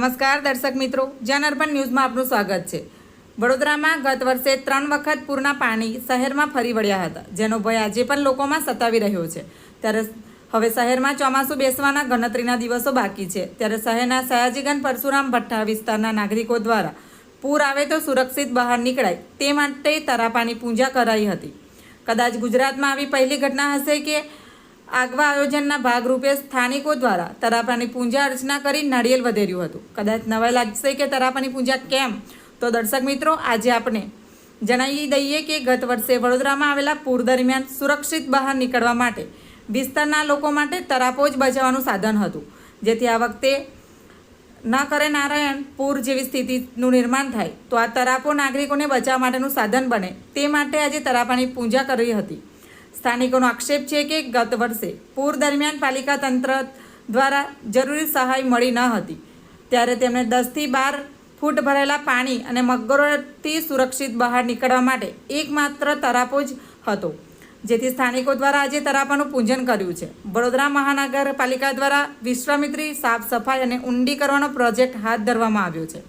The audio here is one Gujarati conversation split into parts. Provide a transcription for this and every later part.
નમસ્કાર દર્શક મિત્રો, જન અર્બન ન્યૂઝમાં આપનું સ્વાગત છે. વડોદરામાં ગત વર્ષે ત્રણ વખત પૂરના પાણી શહેરમાં ફરી વળ્યા હતા, જેનો ભય આજે પણ લોકોમાં સતાવી રહ્યો છે. ત્યારે હવે શહેરમાં ચોમાસું બેસવાના ગણતરીના દિવસો બાકી છે. ત્યારે શહેરના સયાજીગંજ, પરશુરામ, ભઠ્ઠા વિસ્તારના નાગરિકો દ્વારા પૂર આવે તો સુરક્ષિત બહાર નીકળાય તે માટે તરાપાની પૂજા કરાઈ હતી. કદાચ ગુજરાતમાં આવી પહેલી ઘટના હશે કે આગવા આયોજનના ભાગરૂપે સ્થાનિકો દ્વારા તરાપાની પૂજા અર્ચના કરી નાળિયેર વધેર્યું હતું. કદાચ નવાઈ લાગશે કે તરાપાની પૂજા કેમ? તો દર્શક મિત્રો, આજે આપણે જણાવી દઈએ કે ગત વર્ષે વડોદરામાં આવેલા પૂર દરમિયાન સુરક્ષિત બહાર નીકળવા માટે વિસ્તારના લોકો માટે તરાપો જ બચાવવાનું સાધન હતું, જેથી આ વખતે ન કરે નારાયણ પૂર જેવી સ્થિતિનું નિર્માણ થાય, તો આ તરાપો નાગરિકોને બચાવવા માટેનું સાધન બને તે માટે આજે તરાપાની પૂજા કરી હતી. સ્થાનિકોનો આક્ષેપ છે કે ગત વર્ષે પૂર દરમિયાન પાલિકા તંત્ર દ્વારા જરૂરી સહાય મળી ન હતી. ત્યારે તેમણે દસથી બાર ફૂટ ભરેલા પાણી અને મગરોથી સુરક્ષિત બહાર નીકળવા માટે એકમાત્ર તરાપો જ હતો, જેથી સ્થાનિકો દ્વારા આજે તરાપાનું પૂજન કર્યું છે. વડોદરા મહાનગરપાલિકા દ્વારા વિશ્વામિત્રી, સાફ સફાઈ અને ઊંડી કરવાનો પ્રોજેક્ટ હાથ ધરવામાં આવ્યો છે.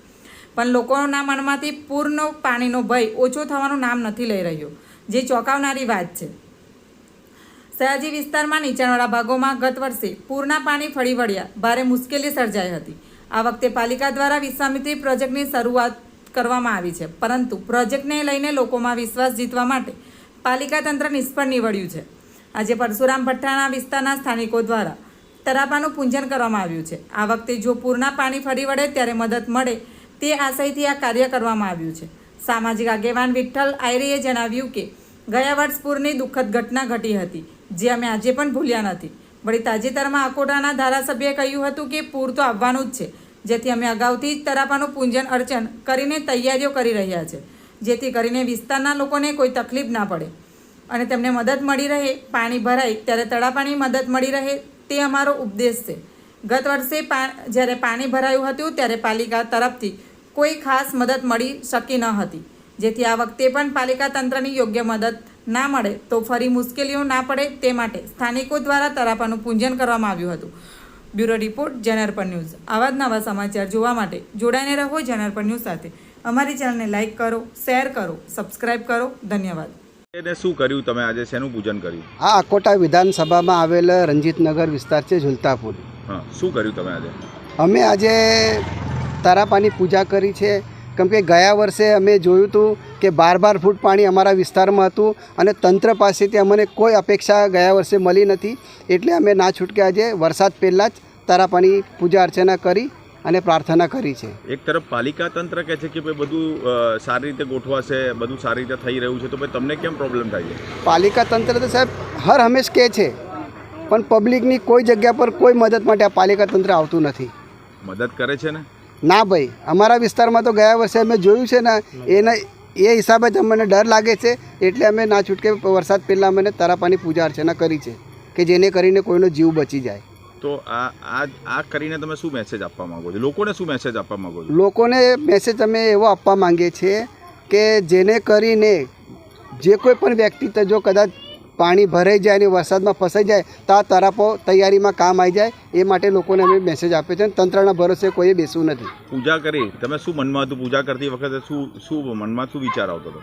પણ લોકોના મનમાંથી પૂરનો પાણીનો ભય ઓછો થવાનું નામ નથી લઈ રહ્યો, જે ચોંકાવનારી વાત છે. સયાજી વિસ્તારમાં નીચાણવાળા ભાગોમાં ગત વર્ષે પૂરના પાણી ફરી વળ્યા. ભારે મુશ્કેલી સર્જાઈ હતી. આ વખતે પાલિકા દ્વારા વિશ્વામિત્રી પ્રોજેક્ટની શરૂઆત કરવામાં આવી છે. પરંતુ પ્રોજેક્ટને લઈને લોકોમાં વિશ્વાસ જીતવા માટે પાલિકા તંત્ર નિષ્ફળ નીવડ્યું છે. આજે પરશુરામ ભઠ્ઠાના વિસ્તારના સ્થાનિકો દ્વારા તરાપાનું પૂંજન કરવામાં આવ્યું છે. આ વખતે જો પૂરના પાણી ફરી વળે ત્યારે મદદ મળે તે આશયથી આ કાર્ય કરવામાં આવ્યું છે. સામાજિક આગેવાન વિઠ્ઠલ આયરીએ જણાવ્યું કે, ગયા વર્ષ પૂરની દુઃખદ ઘટના ઘટી હતી. જે અમે આજે પણ ભૂલ્યા નથી. વળી તાજેતરમાં અકોટાના ધારાસભ્યએ કહ્યું હતું કે પૂર તો આવવાનું જ છે. જેથી અમે અગાઉથી જ તરાપાનું પૂંજન અર્ચન કરીને તૈયારીઓ કરી રહ્યા છે. જેથી કરીને વિસ્તારના લોકોને કોઈ તકલીફ ના પડે. અને તેમને મદદ મળી રહે, પાણી ભરાય, ત્યારે તળાપાની મદદ મળી રહે, તે અમારો ઉપદેશ છે. ગત વર્ષે પા, જ્યારે પાણી ભરાયું હતું, ત્યારે પાલિકા તરફથી કોઈ ખાસ મદદ મળી શકી ન હતી. જેથી આ વખતે પણ પાલિકા તંત્રની યોગ્ય મદદ ના મળે તો ફરી મુશ્કેલીઓ ના પડે તે માટે સ્થાનિકો દ્વારા તરાપાનું પૂજન કરવામાં આવ્યું હતું. Bureau report Janarpan news. આવા જ નવા સમાચાર જોવા માટે જોડાઈને રહો જનાર્પણ ન્યૂઝ સાથે. અમારી ચેનલને લાઇક કરો શેર કરો સબસ્ક્રાઇબ કરો. ધન્યવાદ. એને શું કર્યું તમે આજે? શેનું પૂજન કર્યું? આ અકોટા વિધાનસભામાં આવેલ રંજીતનગર વિસ્તાર છે ઝુલતાપુર. હા શું કર્યું તમે આજે? અમે આજે તારાપાની પૂજા કરી છે. કેમ કે ગયા વર્ષે અમે જોયું હતું કે બાર બાર ફૂટ પાણી અમારા વિસ્તારમાં હતું અને તંત્ર પાસેથી અમને કોઈ અપેક્ષા ગયા વર્ષે મળી નથી. એટલે અમે ના છૂટકે આજે વરસાદ પહેલાં જ તારાપાની પૂજા અર્ચના કરી અને પ્રાર્થના કરી છે. એક તરફ પાલિકા તંત્ર કહે છે કે ભાઈ બધું સારી રીતે ગોઠવાશે બધું સારી રીતે થઈ રહ્યું છે તો ભાઈ તમને કેમ પ્રોબ્લેમ થાય છે? પાલિકા તંત્ર તો સાહેબ હર હંમેશ કહે છે પણ પબ્લિકની કોઈ જગ્યા પર કોઈ મદદ માટે આ પાલિકા તંત્ર આવતું નથી. મદદ કરે છે ને? ના ભાઈ અમારા વિસ્તારમાં તો ગયા વર્ષે અમે જોયું છે ને એના એ હિસાબે જ અમને ડર લાગે છે એટલે અમે ના છૂટકે વરસાદ પહેલાં અમે તારાપાની પૂજા અર્ચના કરી છે કે જેને કરીને કોઈનો જીવ બચી જાય. તો આ આ આ કરીને તમે શું મેસેજ આપવા માંગો છો? લોકોને શું મેસેજ આપવા માંગો છો? લોકોને મેસેજ અમે એવો આપવા માંગીએ છીએ કે જેને કરીને જે કોઈ પણ વ્યક્તિ જો કદાચ પાણી ભરાઈ જાય અને વરસાદમાં ફસાઈ જાય તો આ તરાપો તૈયારીમાં કામ આવી જાય. એ માટે લોકોને અમે મેસેજ આપ્યો છે તંત્રના ભરોસે કોઈએ બેસવું નથી. પૂજા કરી. તમે શું મનમાં હતું પૂજા કરતી વખતે? શું શું મનમાં શું વિચાર આવતો હતો?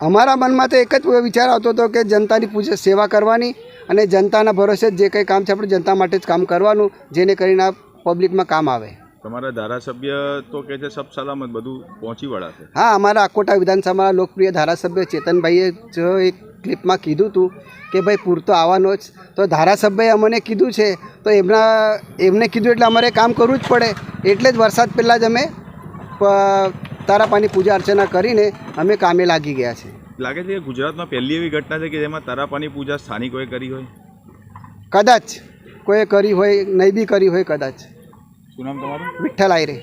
અમારા મનમાં તો એક જ વિચાર આવતો હતો કે જનતાની પૂજા સેવા કરવાની અને જનતાના ભરોસે જ જે કંઈ કામ છે આપણે જનતા માટે જ કામ કરવાનું જેને કરીને આ પબ્લિકમાં કામ આવે. તમારા ધારાસભ્ય તો કહે છે સબ સલામત બધું પહોંચી વળાશે હા અમારા આકોટા વિધાનસભાના લોકપ્રિય ધારાસભ્ય ચેતનભાઈએ જો એક ક્લિપમાં કીધું હતું કે ભાઈ પૂરતો આવવાનો જ. તો ધારાસભ્યએ અમને કીધું છે તો એમના એમને કીધું એટલે અમારે કામ કરવું જ પડે. એટલે જ વરસાદ પહેલાં જ અમે તારાપાની પૂજા અર્ચના કરીને અમે કામે લાગી ગયા છે લાગે છે કે ગુજરાતમાં પહેલી એવી ઘટના છે કે જેમાં તારાપાની પૂજા સ્થાનિકોએ કરી હોય? કદાચ. કોઈએ કરી હોય નહીં બી કરી હોય કદાચ. શું નામ તમારું? વિઠ્ઠલ આયરે